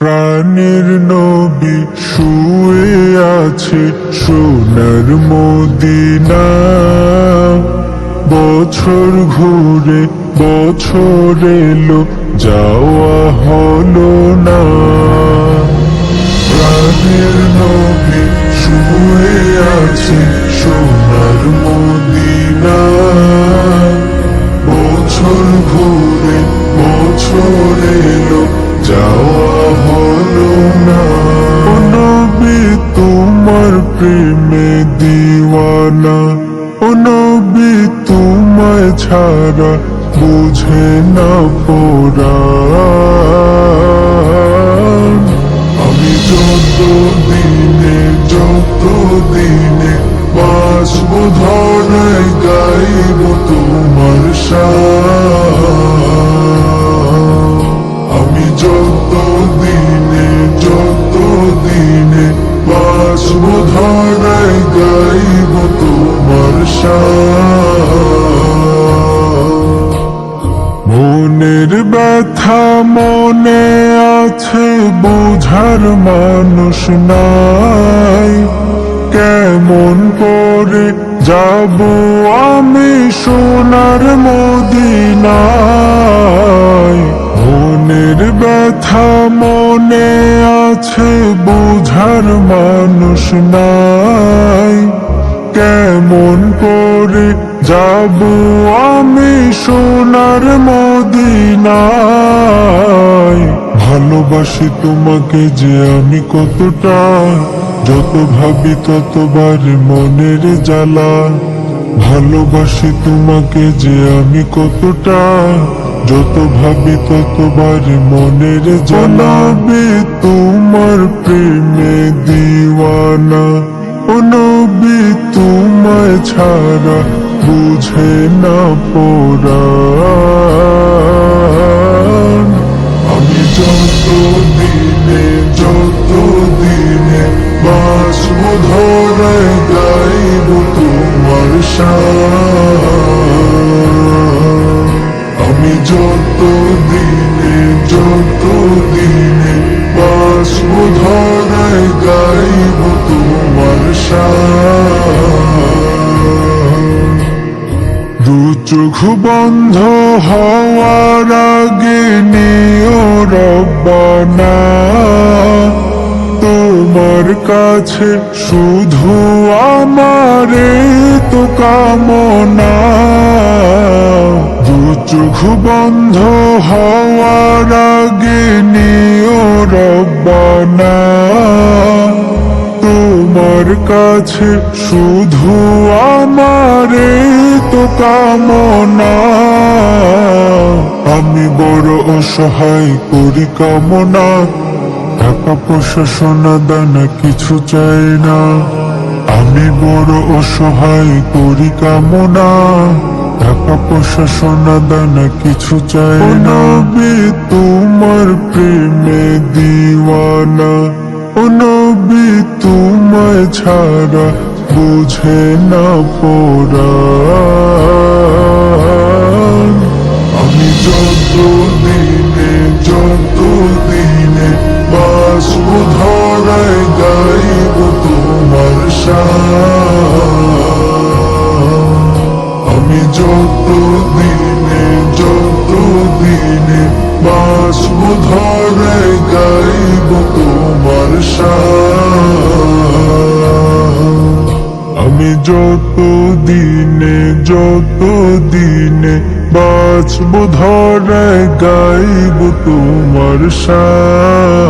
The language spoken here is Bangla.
প্রাণের নবী শুয়ে আছে সোনার মদিনা। বছর ঘুরে বছর এলো, যাওয়া হলো না। প্রাণের নবী শুয়ে আছে সোনার মদিনা। বছর ঘুরে বছর এলো, যাওয়া প্রেমে দিওয়ানা, ও তোমায় ছাড়া বুঝে না পোরা আমি যত দিনে যত দিনে বাঁচব ধরে গাইব তোমার আমি যত দিনে যত দিনে বাঁচব ধরে গাইব তোমার মনের ব্যথা মনে আছে, বোঝার মানুষ নাই। কেমন করে যাব আমি সোনার মদিনায়? মনের ব্যথা মনে আছে বোঝার মানুষ নাই। কেমন করে যাব আমি সোনার মদিনায়? ভালোবাসি তোমাকে যে আমি কতটা, যত ভাবি ততবার মনের জ্বালা ভালোবাসি তোমাকে যে আমি কতটা, যত ভাবি ততবার মনের জানাবে তোমার প্রেমে দিওয়ানা। ও নবী, তোমায় ছাড়া বুঝে না পোরা ধরে গাইব তোমার আমি যত দিনে যত দিনে ধরে গাইব তোমার দু চোখ বন্ধ হওয়ার আগে নিও রব্বানা। কাছে, শুধু আমারে তো কামনা। দু চোখ বন্ধ হওয়ার আগে নিও রব্বানা। তোমার কাছে শুধু আমারে তো কামনা। আমি বড় অসহায় করি কামনা টাকা পয়সা, সোনা, দানা কিছু চাই না। আমি বড় অসহায় করি কামনা। টাকা পয়সা, সোনা, দানা কিছু চাই না। তোমার প্রেমে দিওয়ানা। ও তোমায় ছাড়া বুঝে না পোরা ধরায় গাইব তোমার আমি যত দিনে যত দিনে বাঁচব ধরে গাইব তোমার আমি যত দিনে যত দিনে বাঁচব ধরে গাইব তোমার শান